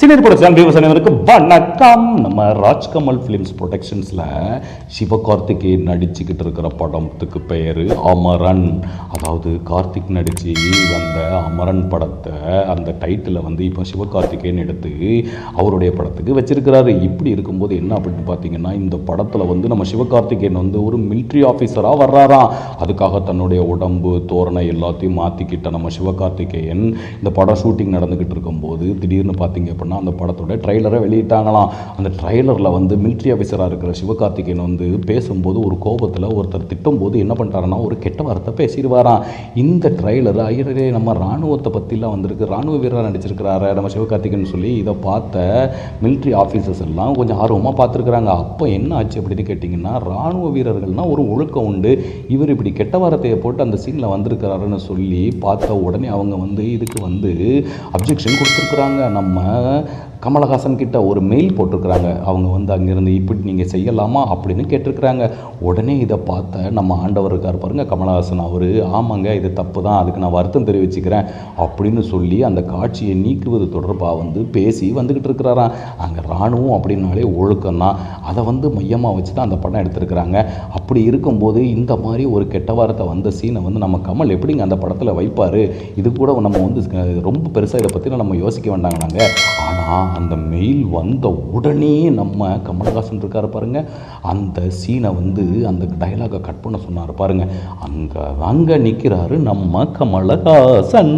Senior production viewers அனைவருக்கும் வணக்கம். நம்ம ராஜ்கமல் ஃபிலிம்ஸ் ப்ரொடக்ஷன்ஸில் சிவகார்த்திகேயன் நடிச்சுக்கிட்டு இருக்கிற படத்துக்கு பெயர் அமரன். அதாவது கார்த்திக் நடித்து வந்த அமரன் படத்தை அந்த டைட்டிலை வந்து இப்போ சிவகார்த்திகேயன் எடுத்து அவருடைய படத்துக்கு வச்சிருக்கிறாரு. இப்படி இருக்கும்போது என்ன அப்படின்னு பார்த்தீங்கன்னா இந்த படத்தில் வந்து நம்ம சிவகார்த்திகேயன் வந்து ஒரு மிலிட்ரி ஆஃபீஸராக வர்றாராம். அதுக்காக தன்னுடைய உடம்பு தோரணை எல்லாத்தையும் மாற்றிக்கிட்ட நம்ம சிவகார்த்திகேயன் இந்த படம் ஷூட்டிங் நடந்துக்கிட்டு இருக்கும்போது திடீர்னு பார்த்தீங்க அப்படின்னா அந்த படத்தோட ட்ரைலரை வெளியிட்டாங்களாம். அந்த ட்ரைலரில் வந்து மிலிட்ரி ஆஃபீஸராக இருக்கிற சிவகார்த்திகேயன் வந்து பேசும்போது ஒரு கோபத்தில் ஒருத்தர் திட்டும்போது என்ன பண்ணிட்டாருன்னா ஒரு கெட்ட வார்த்தை பேசிடுவாராம். இந்த ட்ரைலர் ஐயரே நம்ம ராணுவத்தை பற்றிலாம் வந்திருக்கு. ராணுவ வீரராக நடிச்சிருக்கிறாரு நம்ம சிவகார்த்திகேயன் சொல்லி இதை பார்த்த மிலிட்ரி ஆஃபீஸர்ஸ் எல்லாம் கொஞ்சம் ஆர்வமாக பார்த்துருக்குறாங்க. அப்போ என்ன ஆச்சு அப்படின்னு கேட்டிங்கன்னா ராணுவ வீரர்கள்னால் ஒரு ஒழுக்கம் உண்டு. இவர் இப்படி கெட்ட வார்த்தையை போட்டு அந்த சீனில் வந்திருக்கிறாருன்னு சொல்லி பார்த்த உடனே அவங்க வந்து இதுக்கு வந்து அப்ஜெக்ஷன் கொடுத்துருக்குறாங்க. நம்ம கமலஹாசன் கிட்ட ஒரு மெயில் போட்டிருக்கிறாங்க. அவங்க வந்து அங்கேருந்து இப்படி நீங்கள் செய்யலாமா? அப்படின்னு கேட்டிருக்கிறாங்க. உடனே இதை பார்த்த நம்ம ஆண்டவர் இருக்கார் பாருங்க கமலஹாசன். அவர் ஆமாங்க இது தப்பு தான். அதுக்கு நான் வருத்தம் தெரிவிச்சுக்கிறேன். அப்படின்னு சொல்லி அந்த காட்சியை நீக்குவது தொடர்பாக வந்து பேசி வந்துக்கிட்டு இருக்கிறாராம். அங்கே இராணுவம் அப்படின்னாலே ஒழுக்கம் தான் அதை வந்து மையமாக வச்சு தான் அந்த படம் எடுத்திருக்கிறாங்க. அப்படி இருக்கும்போது இந்த மாதிரி ஒரு கெட்ட வாரத்தை வந்த சீனை வந்து நம்ம கமல் எப்படிங்க அந்த படத்தில் வைப்பார்? இது கூட நம்ம வந்து ரொம்ப பெருசாக இதை பற்றின நம்ம யோசிக்க வேண்டாங்க நாங்கள் அந்த மெயில் வந்த உடனே நம்ம கமலஹாசன் இருக்கார் பாருங்க. அந்த சீனை வந்து அந்த டைலாகை கட் பண்ண சொன்னார் பாருங்க. அங்கே அங்கே நிற்கிறாரு நம்ம கமலஹாசன்.